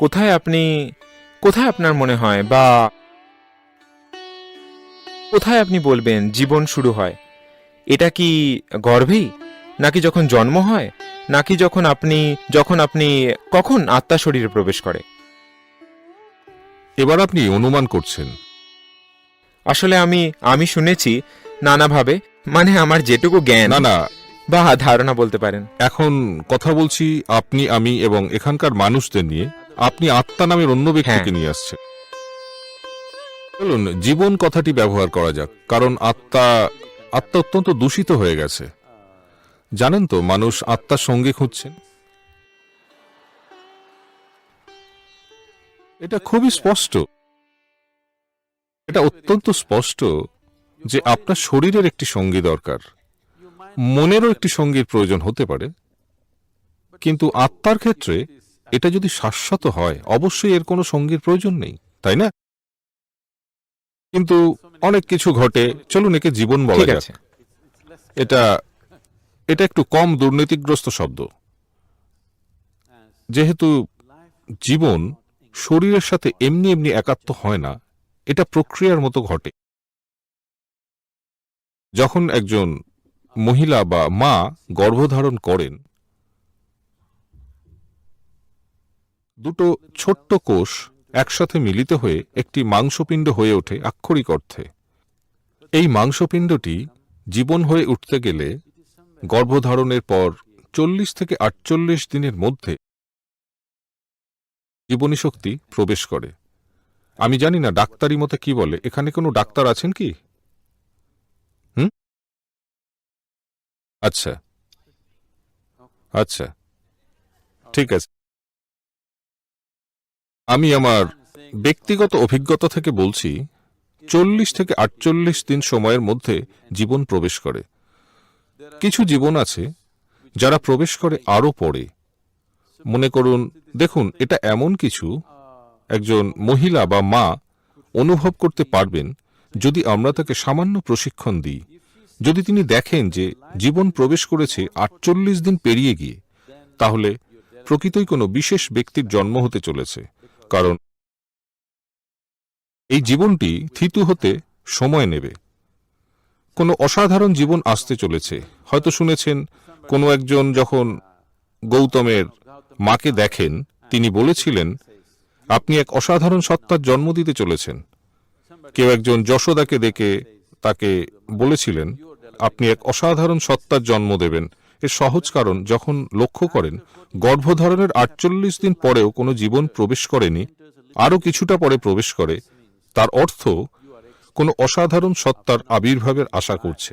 কোথায় আপনি কোথায় আপনার মনে হয় বা কোথায় আপনি বলবেন জীবন শুরু হয়? এটা কি গর্ভেই? নাকি যখন জন্ম হয়? নাকি যখন আপনি যখন আপনি কখন আত্মা শরীরে প্রবেশ করে? এবার আপনি অনুমান করছেন। আসলে আমি আমি শুনেছি নানাভাবে মানে আমার যেটুকু জ্ঞান না না। বা ধারণা বলতে পারেন। এখন কথা বলছি আপনি আমি এবং এখানকার মানুষদের নিয়ে। আপনি আত্মা নামের অন্য ব্যক্তিকে হ্যাঁ। নিয়ে আসছেন। চলুন জীবন কথাটি ব্যবহার করা যাক কারণ আত্মা আত্মা অত্যন্ত দূষিত হয়ে গেছে। জানেন তো মানুষ আত্মার সঙ্গে খুঁজছেন? এটা খুবই স্পষ্ট। এটা অত্যন্ত স্পষ্ট যে আপনার শরীরের একটি সঙ্গী দরকার। মনেরও একটি সঙ্গীর প্রয়োজন হতে পারে। কিন্তু আত্মার ক্ষেত্রে এটা যদি শাশ্বত হয় অবশ্যই এর কোনো সঙ্গীর প্রয়োজন নেই তাই না? কিন্তু অনেক কিছু ঘটে চলুন একে জীবন বলা যাক। এটা এটা একটু কম দুর্নীতিগ্রস্ত শব্দ। যেহেতু জীবন শরীরের সাথে এমনি এমনি একাত্ম হয় না এটা প্রক্রিয়ার মতো ঘটে। যখন একজন মহিলা বা মা গর্ভধারণ করেন দুটো ছোট্ট কোষ একসাথে মিলিত হয়ে একটি মাংসপিণ্ড হয়ে ওঠে আক্ষরিক অর্থে। এই মাংসপিণ্ডটি জীবন হয়ে উঠতে গেলে গর্ভধারণের পর চল্লিশ থেকে আটচল্লিশ দিনের মধ্যে জীবনী শক্তি প্রবেশ করে। আমি জানি না ডাক্তারি মতে কি বলে। এখানে কোনো ডাক্তার আছেন কি? হুম? আচ্ছা। আচ্ছা। ঠিক আছে। আমি আমার ব্যক্তিগত অভিজ্ঞতা থেকে বলছি, চল্লিশ থেকে আটচল্লিশ দিন সময়ের মধ্যে জীবন প্রবেশ করে। কিছু জীবন আছে যারা প্রবেশ করে আরও পরে। মনে করুন, দেখুন, এটা এমন কিছু, একজন মহিলা বা মা অনুভব করতে পারবেন যদি আমরা তাকে সামান্য প্রশিক্ষণ দিই। যদি তিনি দেখেন যে জীবন প্রবেশ করেছে আটচল্লিশ দিন পেরিয়ে গিয়ে, তাহলে প্রকৃতই কোনো বিশেষ ব্যক্তির জন্ম হতে চলেছে। কারণ এই জীবনটি থিতু হতে সময় নেবে। কোনো অসাধারণ জীবন আসতে চলেছে। হয়তো শুনেছেন, কোনো একজন যখন গৌতমের মাকে দেখেন, তিনি বলেছিলেন, আপনি এক অসাধারণ সত্তার জন্ম দিতে চলেছেন। কেউ একজন যশোদাকে দেখে তাকে বলেছিলেন, আপনি এক অসাধারণ সত্তার জন্ম দেবেন। এর সহজ কারণ, যখন লক্ষ্য করেন, গর্ভধারণের আটচল্লিশ দিন পরেও কোনো জীবন প্রবেশ করেনি, আরও কিছুটা পরে প্রবেশ করে, তার অর্থ কোনো অসাধারণ সত্তার আবির্ভাবের আশা করছে।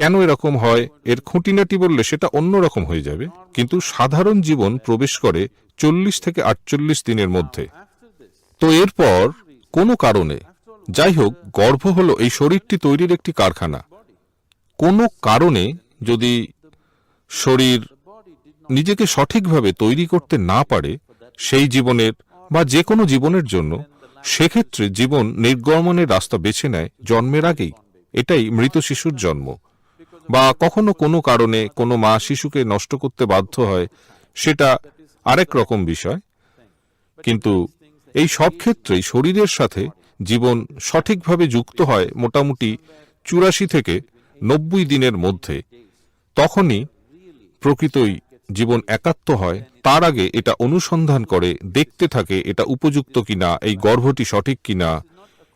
কেন এরকম হয়, এর খুঁটিনাটি বললে সেটা অন্যরকম হয়ে যাবে, কিন্তু সাধারণ জীবন প্রবেশ করে চল্লিশ থেকে আটচল্লিশ দিনের মধ্যে। তো এরপর কোনো কারণে, যাই হোক, গর্ভ হলো এই শরীরটি তৈরির একটি কারখানা। কোনো কারণে যদি শরীর নিজেকে সঠিকভাবে তৈরি করতে না পারে সেই জীবনের বা যে কোনো জীবনের জন্য, সেক্ষেত্রে জীবন নির্গমনের রাস্তা বেছে নেয় জন্মের আগেই। এটাই মৃত শিশুর জন্ম। বা কখনো কোনো কারণে কোনো মা শিশুকে নষ্ট করতে বাধ্য হয়, সেটা আরেক রকম বিষয়। কিন্তু এই সব ক্ষেত্রেই শরীরের সাথে জীবন সঠিকভাবে যুক্ত হয় মোটামুটি চুরাশি থেকে নব্বই দিনের মধ্যে, তখনই প্রকৃতই জীবন একাত্ম হয়। তার আগে এটা অনুসন্ধান করে, দেখতে থাকে এটা উপযুক্ত কিনা, এই গর্ভটি সঠিক কিনা।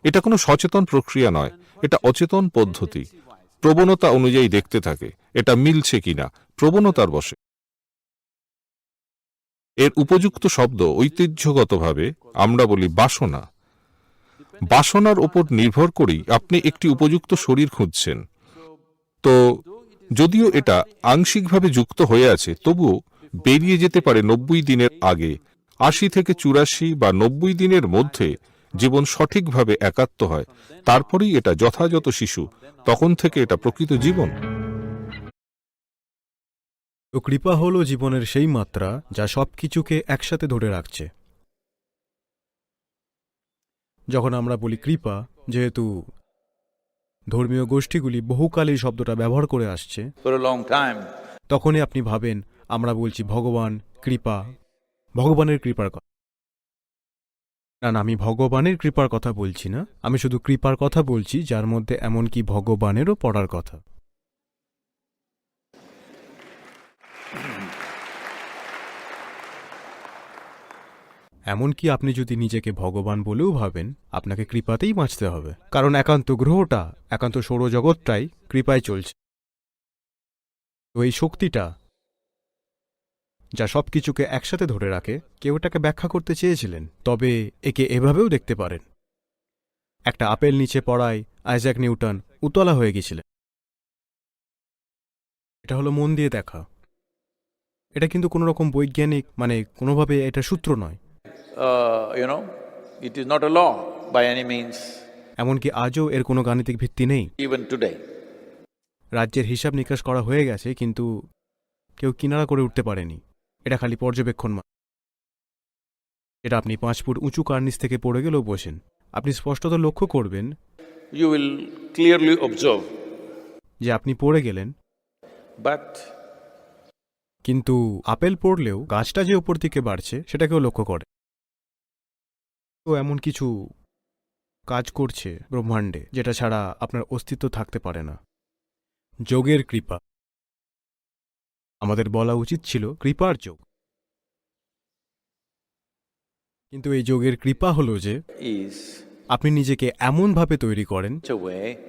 এটা কোনো সচেতন প্রক্রিয়া নয়, এটা অচেতন পদ্ধতি। প্রবণতা অনুযায়ী দেখতে থাকে, এটা মিলছে কিনা, প্রবণতার বসে এর উপযুক্ত শব্দ ঐতিহ্যগতভাবে আমরা বলি বাসনা। বাসনার ওপর নির্ভর করেই আপনি একটি উপযুক্ত শরীর খুঁজছেন। তো যদিও এটা আংশিকভাবে যুক্ত হয়ে আছে, তবুও বেরিয়ে যেতে পারে নব্বই দিনের আগে। আশি থেকে চুরাশি বা নব্বই দিনের মধ্যে জীবন সঠিকভাবে একাত্ম হয়। তারপরেই এটা যথাযথ শিশু। তখন থেকে এটা প্রকৃত জীবন। তো কৃপা হল জীবনের সেই মাত্রা যা সবকিছুকে একসাথে ধরে রাখছে। যখন আমরা বলি কৃপা, যেহেতু ধর্মীয় গোষ্ঠীগুলি বহুকাল এই শব্দটা ব্যবহার করে আসছে। তখনই আপনি ভাবেন আমরা বলছি ভগবান কৃপা ভগবানের কৃপার কথা। না না আমি ভগবানের কৃপার কথা বলছি না। আমি শুধু কৃপার কথা বলছি যার মধ্যে এমনকি ভগবানেরও পড়ার কথা। এমনকি আপনি যদি নিজেকে ভগবান বলেও ভাবেন, আপনাকে কৃপাতেই বাঁচতে হবে। কারণ একান্ত গ্রহটা, একান্ত সৌরজগৎটাই কৃপায় চলছে। তো এই শক্তিটা, যা সব কিছুকে একসাথে ধরে রাখে, কেউ এটাকে ব্যাখ্যা করতে চেয়েছিলেন, তবে একে এভাবেও দেখতে পারেন। একটা আপেল নিচে পড়ায় আইজ্যাক নিউটন উতলা হয়ে গেছিলেন। এটা হলো মন দিয়ে দেখা। এটা কিন্তু কোনো রকম বৈজ্ঞানিক মানে কোনোভাবে এটা সূত্র নয়। You know, it is not a law by any means, এমনকি আজও এর কোনো গাণিতিক ভিত্তি নেই। even today. রাজ্যের হিসাব নিকাশ করা হয়ে গেছে কিন্তু কেউ কিনারা করে উঠতে পারেনি। এটা খালি পর্যবেক্ষণ এটা আপনি পাঁচ ফুট উঁচু কার্নিস থেকে পড়ে গেলেও বসেন আপনি স্পষ্টত লক্ষ্য করবেন You will clearly observe, যে আপনি পড়ে গেলেন। but কিন্তু আপেল পড়লেও গাছটা যে উপর দিকে বাড়ছে সেটাকেও লক্ষ্য করে। তো এমন কিছু কাজ করছে ব্রহ্মাণ্ডে যেটা ছাড়া আপনার অস্তিত্ব থাকতে পারে না। যোগের কৃপা। আমাদের বলা উচিত ছিল কৃপার যোগ। কিন্তু এই যোগের কৃপা হলো যে আপনি নিজেকে এমনভাবে তৈরি করেন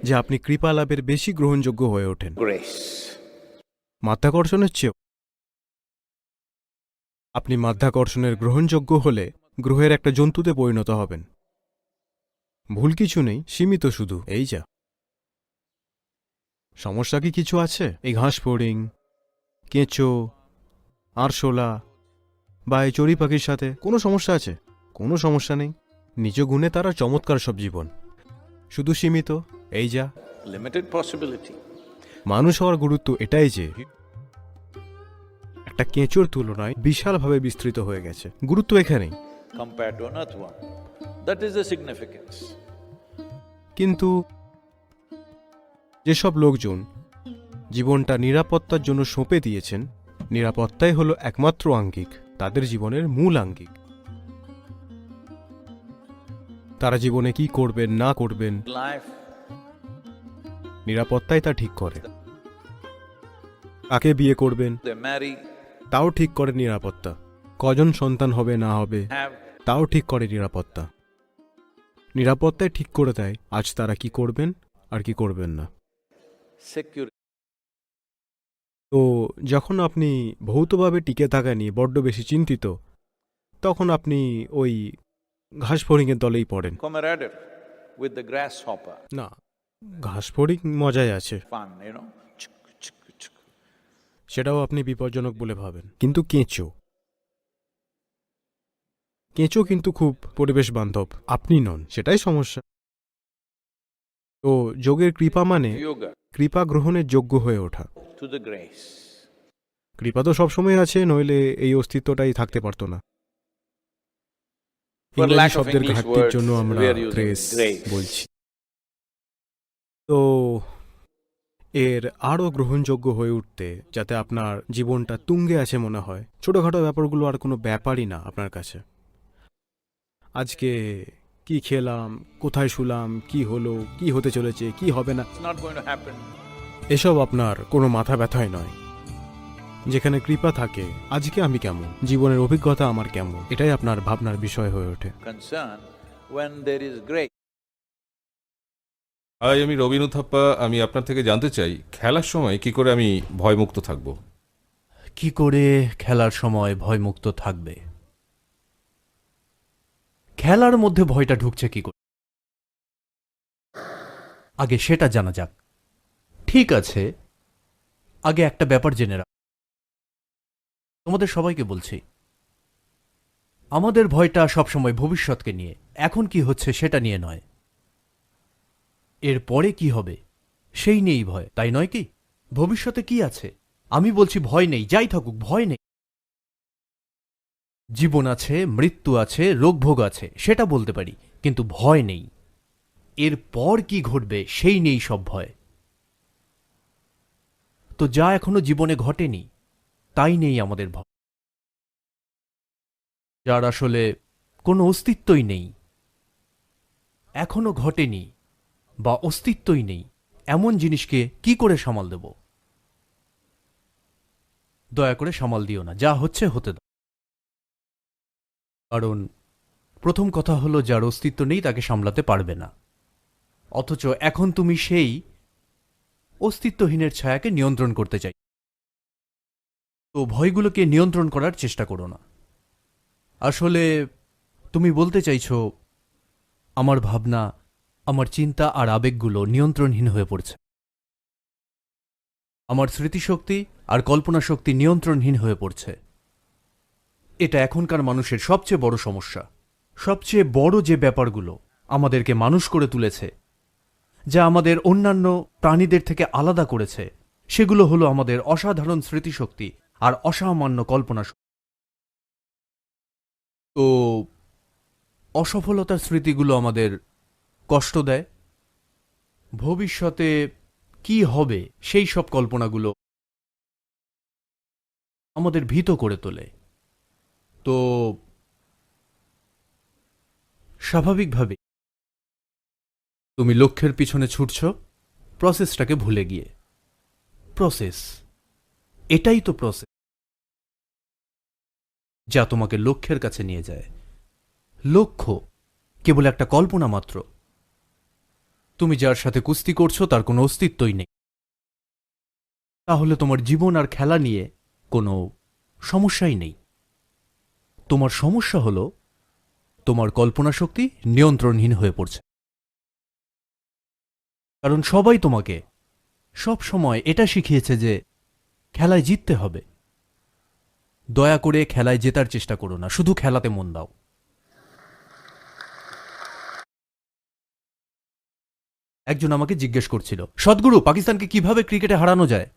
যে আপনি কৃপা লাভের বেশি গ্রহণযোগ্য হয়ে ওঠেন। মাধ্যাকর্ষণের চেয়েও। আপনি মাধ্যাকর্ষণের গ্রহণযোগ্য হলে গ্রহের একটা জন্তুতে পরিণত হবেন। ভুল কিছু নেই সীমিত শুধু এই যা। সমস্যা কি কিছু আছে? এই ঘাস ফড়িং কেঁচো আরশোলা বা এই চড়ি পাখির সাথে কোনো সমস্যা আছে? কোনো সমস্যা নেই। নিজ গুণে তারা চমৎকার সব জীবন। শুধু সীমিত এই যা। লিমিটেড পসিবিলিটি মানুষ হওয়ার গুরুত্ব এটাই যে একটা কেঁচোর তুলনায় বিশালভাবে বিস্তৃত হয়ে গেছে। গুরুত্ব এখানেই। Compared to an earthworm. That is the significance. কিন্তু যেসব লোকজন জীবনটা নিরাপত্তার জন্য সঁপে দিয়েছেন নিরাপত্তাই হলো একমাত্র আঙ্গিক তাদের জীবনের মূল আঙ্গিক তারা জীবনে কি করবেন না করবেন নিরাপত্তাই তা ঠিক করে কাকে বিয়ে করবেন তাও ঠিক করে নিরাপত্তা কজন সন্তান হবে না হবে have তাও ঠিক করে নিরাপত্তা। নিরাপত্তায় ঠিক করে দেয় আজ তারা কি করবেন আর কি করবেন না. তো যখন আপনি ভৌতভাবে টিকে থাকা নিয়ে বড্ড বেশি চিন্তিত তখন আপনি ওই ঘাস ফড়িংয়ের দলেই পড়েন. না ঘাস ফড়িং মজায় আছে. সেটাও আপনি বিপজ্জনক বলে ভাবেন। কিন্তু কেঁচো। কেঁচো কিন্তু খুব পরিবেশ বান্ধব আপনি নন সেটাই সমস্যা। তো যোগের কৃপা মানে কৃপা গ্রহণের যোগ্য হয়ে ওঠা. কৃপা তো সবসময় আছে নইলে এই অস্তিত্বটাই থাকতে পারতো না। ইংরেজি শব্দের ঘাটতির জন্য আমরা গ্রেস বলছি। তো এর আরও গ্রহণযোগ্য হয়ে উঠতে যাতে আপনার জীবনটা তুঙ্গে আছে মনে হয় ছোটখাটো ব্যাপারগুলো আর কোনো ব্যাপারই না আপনার কাছে। আজকে কি খেলাম কোথায় শুলাম কি হলো কি হতে চলেছে কি হবে না. এসব আপনার কোনো মাথা ব্যথাই নয়। যেখানে কৃপা থাকে আজকে আমি কেমন? জীবনের অভিজ্ঞতা আমার কেমন? এটাই আপনার ভাবনার বিষয় হয়ে ওঠে. হাই আমি রবিনু থাপ্পা আমি আপনার থেকে জানতে চাই খেলার সময় কি করে আমি ভয়মুক্ত থাকব? কি করে খেলার সময় ভয়মুক্ত থাকবে? খেলার মধ্যে ভয়টা ঢুকছে কি করে? আগে সেটা জানা যাক। ঠিক আছে, আগে একটা ব্যাপার জেনে রাখ। তোমাদের সবাইকে বলছি, আমাদের ভয়টা সবসময় ভবিষ্যৎকে নিয়ে, এখন কি হচ্ছে সেটা নিয়ে নয়। এর পরে কি হবে, সেই নিয়েই ভয়, তাই নয় কি? ভবিষ্যতে কি আছে? আমি বলছি ভয় নেই, যাই থাকুক, ভয় নেই। জীবন আছে, মৃত্যু আছে, রোগভোগ আছে, সেটা বলতে পারি, কিন্তু ভয় নেই। এর পর কি ঘটবে, সেই নেই সব ভয়। তো যা এখনও জীবনে ঘটেনি, তাই নেই আমাদের ভয়। যার আসলে কোনো অস্তিত্বই নেই, এখনও ঘটেনি বা অস্তিত্বই নেই, এমন জিনিসকে কি করে সামাল দেব? দয়া করে সামাল দিও না, যা হচ্ছে, হতে দাও। কারণ প্রথম কথা হলো যার অস্তিত্ব নেই তাকে সামলাতে পারবে না। অথচ এখন তুমি সেই অস্তিত্বহীনের ছায়াকে নিয়ন্ত্রণ করতে চাই। তো ভয়গুলোকে নিয়ন্ত্রণ করার চেষ্টা করো না। আসলে তুমি বলতে চাইছো, আমার ভাবনা, আমার চিন্তা আর আবেগগুলো নিয়ন্ত্রণহীন হয়ে পড়ছে। আমার স্মৃতিশক্তি আর কল্পনা শক্তি নিয়ন্ত্রণহীন হয়ে পড়ছে। এটা এখনকার মানুষের সবচেয়ে বড় সমস্যা। সবচেয়ে বড় যে ব্যাপারগুলো আমাদেরকে মানুষ করে তুলেছে, যা আমাদের অন্যান্য প্রাণীদের থেকে আলাদা করেছে, সেগুলো হলো আমাদের অসাধারণ স্মৃতিশক্তি আর অসামান্য কল্পনা। তো অসফলতার স্মৃতিগুলো আমাদের কষ্ট দেয়? ভবিষ্যতে কি হবে সেই সব কল্পনাগুলো আমাদের ভীত করে তোলে। তো স্বাভাবিকভাবে তুমি লক্ষ্যের পিছনে ছুটছ প্রসেসটাকে ভুলে গিয়ে। প্রসেস এটাই তো প্রসেস যা তোমাকে লক্ষ্যের কাছে নিয়ে যায়। লক্ষ্য কেবল একটা কল্পনা মাত্র। তুমি যার সাথে কুস্তি করছ, তার কোনো অস্তিত্বই নেই। তাহলে তোমার জীবন আর খেলা নিয়ে কোনো সমস্যাই নেই। তোমার সমস্যা হলো, তোমার কল্পনা শক্তি নিয়ন্ত্রণহীন হয়ে পড়ছে। কারণ সবাই তোমাকে সব সময় এটা শিখিয়েছে যে খেলায় জিততে হবে। দয়া করে খেলায় জেতার চেষ্টা করো না, শুধু খেলাতে মন দাও। একজন আমাকে জিজ্ঞেস করছিল, সদ্গুরু, পাকিস্তানকে কীভাবে ক্রিকেটে হারানো যায়?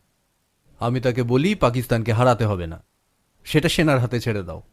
আমি তাকে বলি, পাকিস্তানকে হারাতে হবে না। সেটা সেনার হাতে ছেড়ে দাও।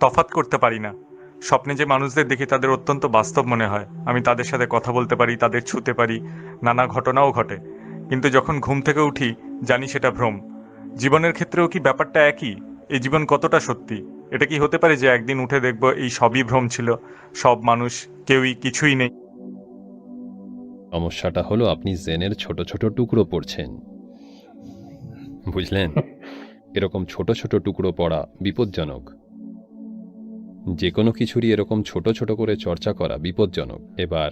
তফাৎ করতে পারি না। স্বপ্নে যে মানুষদের দেখি তাদের অত্যন্ত বাস্তব মনে হয়। আমি তাদের সাথে কথা বলতে পারি তাদের ছুতে পারি নানা ঘটনাও ঘটে। কিন্তু যখন ঘুম থেকে উঠি জানি সেটা ভ্রম। জীবনের ক্ষেত্রেও কি ব্যাপারটা একই? এই জীবন কতটা সত্যি? এটা কি হতে পারে যে একদিন উঠে দেখব এই সবই ভ্রম ছিল? সব মানুষ কেউই কিছুই নেই। সমস্যাটা হলো আপনি জেনের ছোট ছোট টুকরো পড়ছেন। বুঝলেন? এরকম ছোট ছোট টুকরো পড়া বিপজ্জনক। যে কোনো কিছুরই এরকম ছোট ছোট করে চর্চা করা বিপজ্জনক। এবার,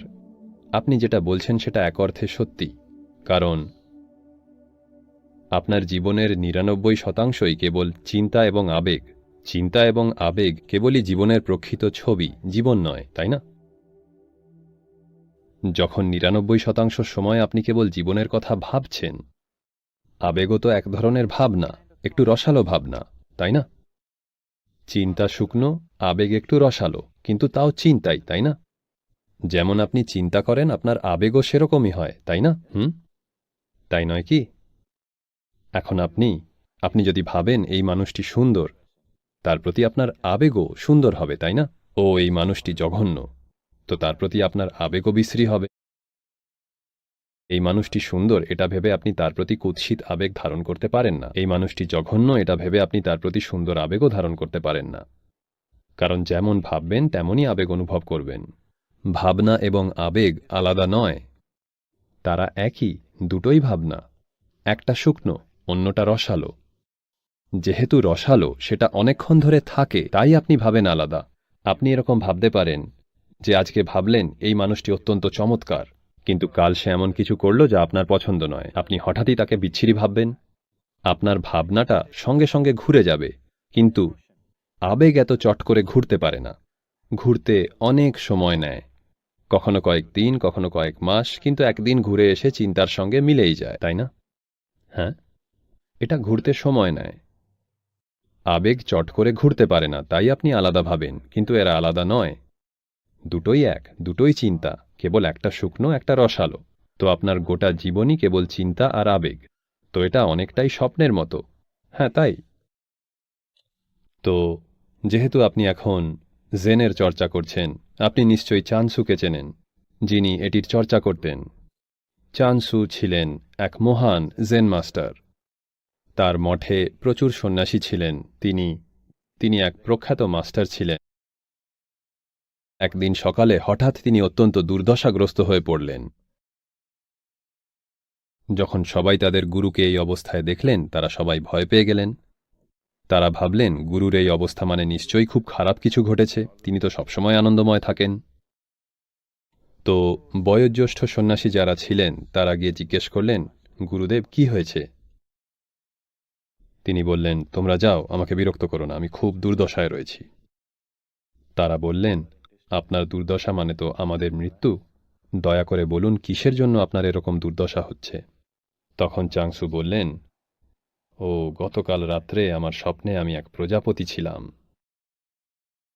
আপনি যেটা বলছেন সেটা এক অর্থে সত্যি, কারণ আপনার জীবনের নিরানব্বই শতাংশই কেবল চিন্তা এবং আবেগ। চিন্তা এবং আবেগ কেবলই জীবনের প্রক্ষিত ছবি, জীবন নয়, তাই না? যখন নিরানব্বই শতাংশ সময় আপনি কেবল জীবনের কথা ভাবছেন, আবেগও তো এক ধরনের ভাবনা, একটু রসালো ভাবনা, তাই না? চিন্তা শুকনো, আবেগ একটু রসালো, কিন্তু তাও চিন্তাই, তাই না? যেমন আপনি চিন্তা করেন, আপনার আবেগও সেরকমই হয়, তাই না? হুম? তাই নয় কি? এখন আপনি আপনি যদি ভাবেন এই মানুষটি সুন্দর, তার প্রতি আপনার আবেগও সুন্দর হবে, তাই না? ও এই মানুষটি জঘন্য, তো তার প্রতি আপনার আবেগও বিশ্রী হবে। এই মানুষটি সুন্দর, এটা ভেবে আপনি তার প্রতি কুৎসিত আবেগ ধারণ করতে পারেন না। এই মানুষটি জঘন্য, এটা ভেবে আপনি তার প্রতি সুন্দর আবেগও ধারণ করতে পারেন না। কারণ যেমন ভাববেন, তেমনই আবেগ অনুভব করবেন। ভাবনা এবং আবেগ আলাদা নয়। তারা একই, দুটোই ভাবনা। একটা শুকনো, অন্যটা রসালো। যেহেতু রসালো, সেটা অনেকক্ষণ ধরে থাকে, তাই আপনি ভাবেন আলাদা। আপনি এরকম ভাবতে পারেন যে, আজকে ভাবলেন, এই মানুষটি অত্যন্ত চমৎকার। কিন্তু কাল সে এমন কিছু করল যা আপনার পছন্দ নয়। আপনি হঠাৎই তাকে বিচ্ছিরি ভাববেন? আপনার ভাবনাটা সঙ্গে সঙ্গে ঘুরে যাবে। কিন্তু আবেগ এত চট করে ঘুরতে পারে না। ঘুরতে অনেক সময় নেয়। কখনো কয়েক দিন, কখনো কয়েক মাস, কিন্তু একদিন ঘুরে এসে চিন্তার সঙ্গে মিলেই যায়, তাই না? হ্যাঁ? এটা ঘুরতে সময় নেয়। আবেগ চট করে ঘুরতে পারে না, তাই আপনি আলাদা ভাবেন, কিন্তু এরা আলাদা নয়। দুটোই এক, দুটোই চিন্তা। কেবল একটা শুকনো, একটা রসালো। তো আপনার গোটা জীবনই কেবল চিন্তা আর আবেগ। তো এটা অনেকটাই স্বপ্নের মতো। হ্যাঁ তাই। তো, যেহেতু আপনি এখন জেনের চর্চা করছেন, আপনি নিশ্চয়ই চানসুকে চেনেন, যিনি এটির চর্চা করতেন। চানসু ছিলেন এক মহান জেন মাস্টার। তার মঠে প্রচুর সন্ন্যাসী ছিলেন। তিনি তিনি এক প্রখ্যাত মাস্টার ছিলেন। একদিন সকালে হঠাৎ তিনি অত্যন্ত দুর্দশাগ্রস্ত হয়ে পড়লেন। যখন সবাই তাদের গুরুকে এই অবস্থায় দেখলেন, তারা সবাই ভয় পেয়ে গেলেন। তারা ভাবলেন, গুরুর এই অবস্থা মানে নিশ্চয়ই খুব খারাপ কিছু ঘটেছে, তিনি তো সবসময় আনন্দময় থাকেন। তো বয়োজ্যেষ্ঠ সন্ন্যাসী যারা ছিলেন, তারা গিয়ে জিজ্ঞেস করলেন, গুরুদেব, কি হয়েছে? তিনি বললেন, তোমরা যাও, আমাকে বিরক্ত করো না, আমি খুব দুর্দশায় রয়েছি। তারা বললেন আপনার দুর্দশা মানে তো আমাদের মৃত্যু। দয়া করে বলুন, কিসের জন্য আপনার এরকম দুর্দশা হচ্ছে? তখন চাংসু বললেন, ও, গতকাল রাত্রে আমার স্বপ্নে আমি এক প্রজাপতি ছিলাম।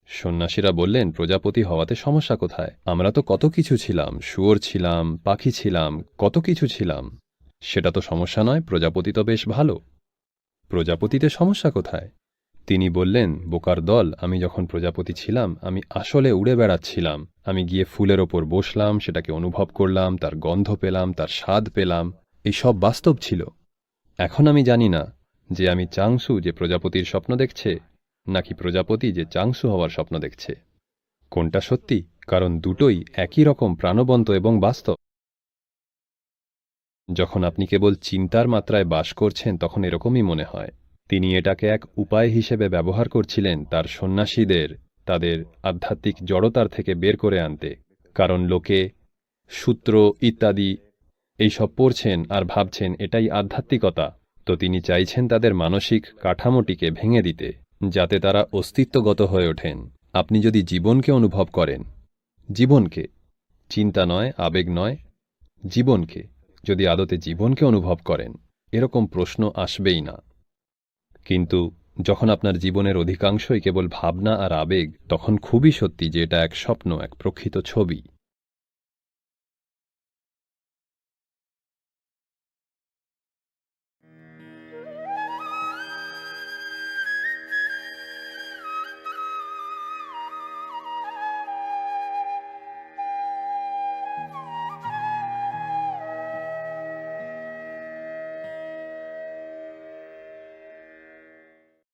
সন্ন্যাসীরা বললেন, প্রজাপতি হওয়াতে সমস্যা কোথায়? আমরা তো কত কিছু ছিলাম, শুয়োর ছিলাম, পাখি ছিলাম, কত কিছু ছিলাম। সেটা তো সমস্যা নয়, প্রজাপতি তো বেশ ভালো। প্রজাপতিতে সমস্যা কোথায়? তিনি বললেন, বোকার দল, আমি যখন প্রজাপতি ছিলাম, আমি আসলে উড়ে বেড়াচ্ছিলাম। আমি গিয়ে ফুলের ওপর বসলাম, সেটাকে অনুভব করলাম, তার গন্ধ পেলাম, তার স্বাদ পেলাম। এই সব বাস্তব ছিল। এখন আমি জানি না যে আমি চাংসু যে প্রজাপতির স্বপ্ন দেখছে, নাকি প্রজাপতি যে চাংসু হওয়ার স্বপ্ন দেখছে। কোনটা সত্যি? কারণ দুটোই একই রকম প্রাণবন্ত এবং বাস্তব। যখন আপনি কেবল চিন্তার মাত্রায় বাস করছেন, তখন এরকমই মনে হয়। তিনি এটাকে এক উপায় হিসেবে ব্যবহার করছিলেন তার সন্ন্যাসীদের, তাদের আধ্যাত্মিক জড়তার থেকে বের করে আনতে। কারণ লোকে, সূত্র ইত্যাদি এইসব পড়ছেন আর ভাবছেন এটাই আধ্যাত্মিকতা। তো তিনি চাইছেন তাদের মানসিক কাঠামোটিকে ভেঙে দিতে, যাতে তারা অস্তিত্বগত হয়ে ওঠেন। আপনি যদি জীবনকে অনুভব করেন, জীবনকে, চিন্তা নয়, আবেগ নয়, জীবনকে, যদি আদতে জীবনকে অনুভব করেন, এরকম প্রশ্ন আসবেই না। কিন্তু যখন আপনার জীবনের অধিকাংশই কেবল ভাবনা আর আবেগ, তখন খুবই সত্যি যে এটা এক স্বপ্ন, এক প্রকৃত ছবি।